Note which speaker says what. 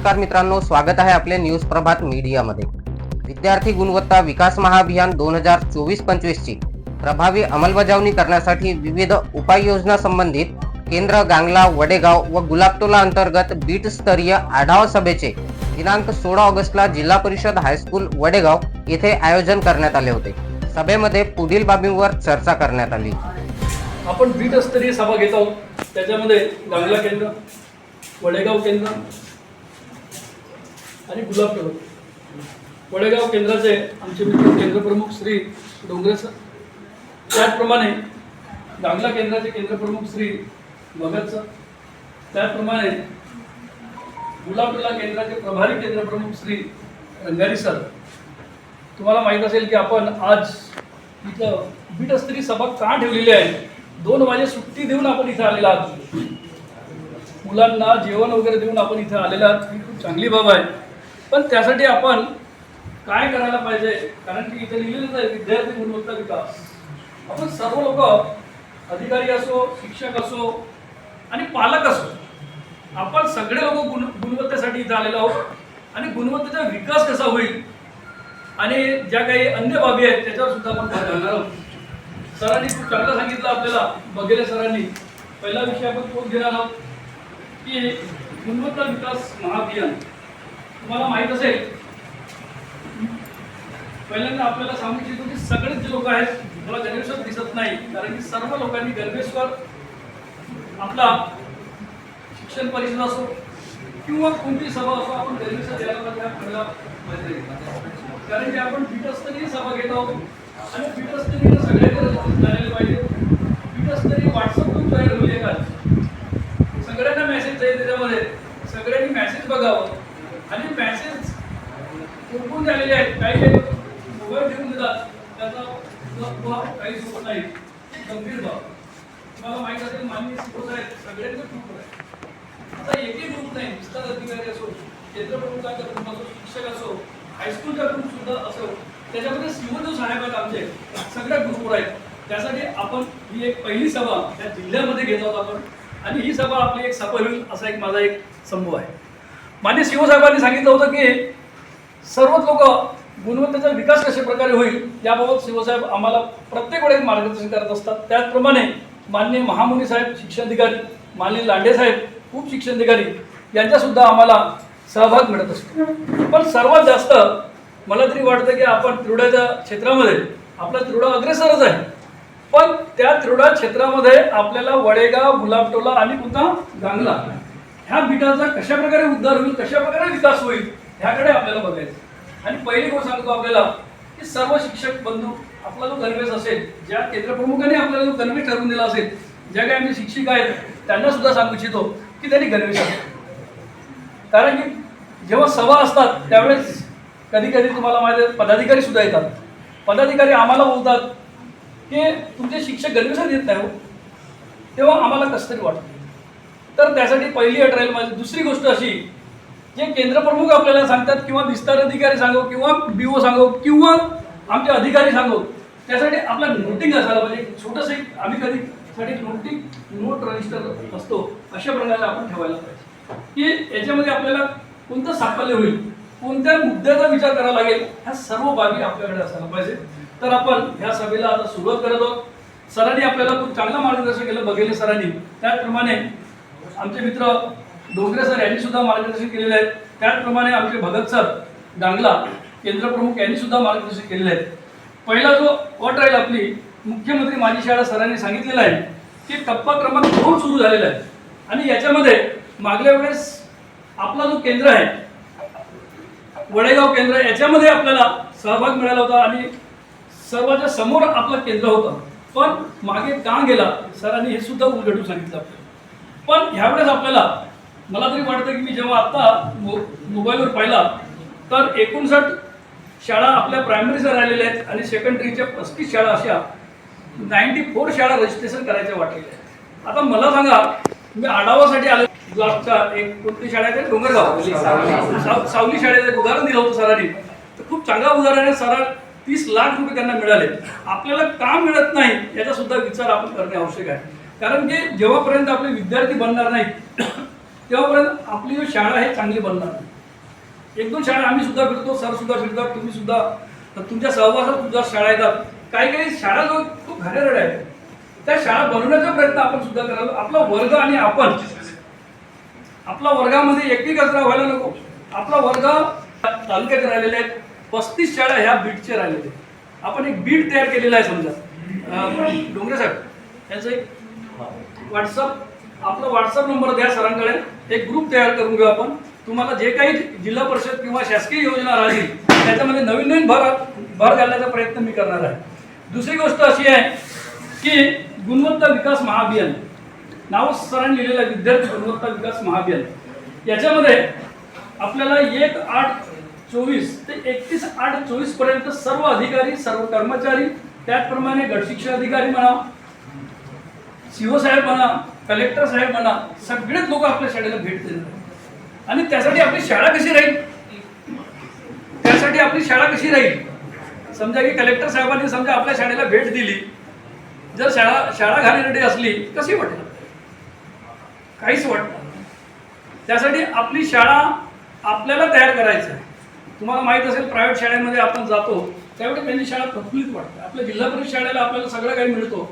Speaker 1: नमस्कार मित्रांनो स्वागत आहे आपले न्यूज प्रभात मीडियामध्ये. विद्यार्थी गुणवत्ता विकास महाअभियान दोन हजार चोवीस पंचवीसची प्रभावी अंमलबजावणी करण्यासाठी विविध उपाययोजना संबंधित केंद्र गांगला वडेगाव व गुलाबटोला अंतर्गत बीट स्तरीय आढावा सभेचे दिनांक सोळा ऑगस्टला जिल्हा परिषद हायस्कूल वडेगाव येथे आयोजन करण्यात आले होते. सभेमध्ये पुढील बाबींवर चर्चा करण्यात आली.
Speaker 2: आपण बीट स्तरीय सभा घेत आहोत. त्याच्यामध्ये गांगला केंद्र वडेगाव केंद्र आणि गुलाब केंद्र वडेगाव केंद्राचे आमचे मित्र केंद्रप्रमुख श्री डोंगरे सर. त्याचप्रमाणे गांगला केंद्राचे केंद्रप्रमुख श्री भगत सर. त्याचप्रमाणे गुलाबला केंद्राचे प्रभारी केंद्रप्रमुख श्री रंगारी सर. तुम्हाला माहीत असेल की आपण आज इथं बीटस्तरी सभा का ठेवलेली आहे? दोन वाजे सुट्टी देऊन आपण इथं आलेला आहात. मुलांना जेवण वगैरे देऊन आपण इथं आलेला आहात. ही खूप चांगली बाब आहे. पण त्यासाठी आपण काय करायला पाहिजे? कारण की इथे लिहिलेलं आहे विद्यार्थी गुणवत्ता विकास आपण सर्व लोक अधिकारी असो शिक्षक असो आणि पालक असो आपण सगळे लोक गुण गुणवत्तेसाठी इथं आलेलो आहोत. आणि गुणवत्तेचा विकास कसा होईल? आणि ज्या काही अन्य बाबी आहेत त्याच्यावर सुद्धा आपण भर घालणार आहोत. सरांनी खूप चांगलं सांगितलं आपल्याला बघेले सरांनी. पहिला विषय आपण कोण घेणार आहोत की गुणवत्ता विकास महाअभियान तुम्हाला माहीत असेल पहिल्यांदा आपल्याला सांगू इच्छितो की सगळेच जे लोक आहेत मला गणेश्वर दिसत नाही. कारण की सर्व लोकांनी गणेश्वर आपला शिक्षण परिषद असो किंवा कोणती सभा असो आपण गणेश्वर यायला त्या आपल्याला कारण की आपण पीठस्तरीय सभा घेत आहोत आणि पीठस्तरीय सगळ्यांकडे झालेले पाहिजे. पीठस्तरीय व्हॉट्सअप ग्रुप तयार होईल का सगळ्यांना मेसेज आहे त्याच्यामध्ये. सगळ्यांनी मेसेज बघावं. आणि मॅसेज कोण झालेले आहेत. काही मोबाईल घेऊन देतात. त्याचा ग- काही होत नाही. गंभीर बाब तुम्हाला माहीत असेल मान्य शिकवत आहेत सगळ्यांचे ग्रुप आहे. आता एकही ग्रुप नाही विस्तार अधिकारी असो केंद्रप्रमुखाचा ग्रुप असो शिक्षक असो हायस्कूलचा ग्रुप सुद्धा असो त्याच्यामध्ये सीओ जो साहेब आहेत आमचे सगळ्या ग्रुपवर आहेत. त्यासाठी आपण ही एक पहिली सभा त्या जिल्ह्यामध्ये घेत आहोत आपण. आणि ही सभा आपली एक सफल होईल असा एक माझा एक संभव आहे. मान्य शिवसाहेबांनी सांगितलं होतं की सर्वच लोक गुणवत्तेचा विकास कशा प्रकारे होईल याबाबत शिवसाहेब आम्हाला प्रत्येक वेळेस मार्गदर्शन करत असतात. त्याचप्रमाणे मान्य महामुनी साहेब शिक्षणाधिकारी माननीय लांडे साहेब खूप शिक्षणाधिकारी यांच्यासुद्धा आम्हाला सहभाग मिळत असतो. पण सर्वात जास्त मला तरी वाटतं की आपण तिरुड्याच्या क्षेत्रामध्ये आपला तिरुडा अग्रेसरच आहे. पण त्या त्रिवडा क्षेत्रामध्ये आपल्याला वडेगाव गुलाबटोला आणि पुन्हा गांगला ह्या बिटाचा कशा प्रकारे उद्धार होईल कशा प्रकारे विकास होईल ह्याकडे आपल्याला बघायचं आणि पहिली गोष्ट सांगतो आपल्याला की सर्व शिक्षक बंधू आपला जो गणवेश असेल ज्या केंद्रप्रमुखाने आपल्याला जो गणवेश ठरवून दिला असेल ज्या काही आमचे शिक्षिका आहेत त्यांना सुद्धा सांगू इच्छितो की त्यांनी गणवेश कारण की जेव्हा सभा असतात त्यावेळेस कधी कधी तुम्हाला माहिती पदाधिकारी सुद्धा येतात. पदाधिकारी आम्हाला बोलतात की तुमचे शिक्षक गणवेशात येत नाही हो. तेव्हा आम्हाला कसं तरी वाटतं? तर त्यासाठी पहिली अट राहील माझी. दुसरी गोष्ट अशी जे केंद्रप्रमुख आपल्याला सांगतात किंवा विस्तार अधिकारी सांगो किंवा बी ओ सांगो किंवा आमचे अधिकारी सांगो त्यासाठी आपला नोटिंग असायला पाहिजे. छोटंसं एक आम्ही कधी साठी नोटिंग नोट रजिस्टर असतो अशा प्रकारे आपण ठेवायला पाहिजे. की याच्यामध्ये आपल्याला कोणतं साफल्य होईल कोणत्या मुद्द्याचा विचार करावा लागेल ह्या सर्व बाबी आपल्याकडे असायला पाहिजे. तर आपण ह्या सभेला आता सुरुवात करत आहोत. सरांनी आपल्याला खूप चांगलं मार्गदर्शन केलं बघेल सरांनी. त्याचप्रमाणे आमचे मित्र डोंगरे सर यांनी सुद्धा मार्गदर्शन केलेले आहे. त्याचप्रमाणे आमचे भगत सर डांगला केंद्रप्रमुख यांनी सुद्धा मार्गदर्शन केलेले आहे. पहिला जो अट राहील आपली मुख्यमंत्री माझी शाळा सरांनी सांगितलेलं आहे की टप्पा क्रमांक दोन सुरू झालेला आहे. आणि याच्यामध्ये मागल्या वेळेस आपला जो केंद्र आहे वडेगाव केंद्र याच्यामध्ये आपल्याला सहभाग मिळाला होता आणि सर्वांच्या समोर आपलं केंद्र होतं. पण मागे का गेला सरांनी हे सुद्धा उलगडून सांगितलं आपल्याला. पण ह्यावेळेस आपल्याला मला तरी वाटतं की मी जेव्हा आत्ता मो मोबाईलवर पाहिला तर एकोणसाठ शाळा आपल्या प्रायमरीच्या राहिलेल्या आहेत आणि सेकंडरीच्या पस्तीस शाळा अशा नाईन्टी फोर शाळा रजिस्ट्रेशन करायच्या वाटलेल्या आहेत. आता मला सांगा मी आढावासाठी आलो एक कोणती शाळा आहे? डोंगरगाव. साव- सावली. शाळेचं एक उदाहरण दिलं होतं सरांनी. तर खूप चांगलं उदाहरण आहे सरा तीस लाख रुपये त्यांना मिळाले. आपल्याला का मिळत नाही याचा सुद्धा विचार आपण करणे आवश्यक आहे. कारण की जेव्हापर्यंत आपले विद्यार्थी बनणार नाहीत तेव्हापर्यंत आपली शाळा आहे चांगली बनणार नाही. एक दोन शाळा आम्ही सुद्धा फिरतो सर सुद्धा फिरतात तुम्ही सुद्धा. तुमच्या सहवासात सुद्धा शाळा येतात. काही काही शाळा जो खूप घाणेरड आहे त्या शाळा बनवण्याचा प्रयत्न आपण सुद्धा करावा आपला वर्ग आणि आपण आपला वर्गामध्ये एकटी कचरा व्हायला नको. आपला वर्ग तालुक्यात राहिलेले आहेत पस्तीस शाळा ह्या बीटचे राहिलेले आहेत. आपण एक बीट तयार केलेला आहे समजा. डोंगरे साहेब त्यांचं एक व्हॉट्सअप आपला व्हॉट्सअप नंबर द्या सरांकडे. एक ग्रुप तयार करून घेऊ आपण. तुम्हाला जे काही जिल्हा परिषद किंवा शासकीय योजना राहतील त्याच्यामध्ये नवीन नवीन भर भर घालण्याचा प्रयत्न मी करणार आहे. दुसरी गोष्ट अशी आहे की गुणवत्ता विकास महाअभियान. नाव सरांनी लिहिलेलं आहे विद्यार्थी गुणवत्ता विकास महाअभियान. याच्यामध्ये आपल्याला एक आठ चोवीस ते एकतीस आठ चोवीसपर्यंत सर्व अधिकारी सर्व कर्मचारी त्याचप्रमाणे गटशिक्षण अधिकारी म्हणा सीओ साहेब म्हणा कलेक्टर साहेब म्हणा सगळेच लोक आपल्या शाळेला भेट देणार आणि त्यासाठी आपली शाळा कशी राहील? त्यासाठी आपली शाळा कशी राहील? समजा की कलेक्टर साहेबांनी समजा आपल्या शाळेला भेट दिली. जर शाळा शाळा घाणेरडी असली कशी वाटणार? काहीच वाटणार त्यासाठी आपली शाळा आपल्याला तयार करायचं आहे. तुम्हाला माहीत असेल प्रायव्हेट शाळेमध्ये आपण जातो त्यावेळी त्यांनी शाळा प्रफुल्लित वाटते. आपल्या जिल्हा परिषद शाळेला आपल्याला सगळं काही मिळतो.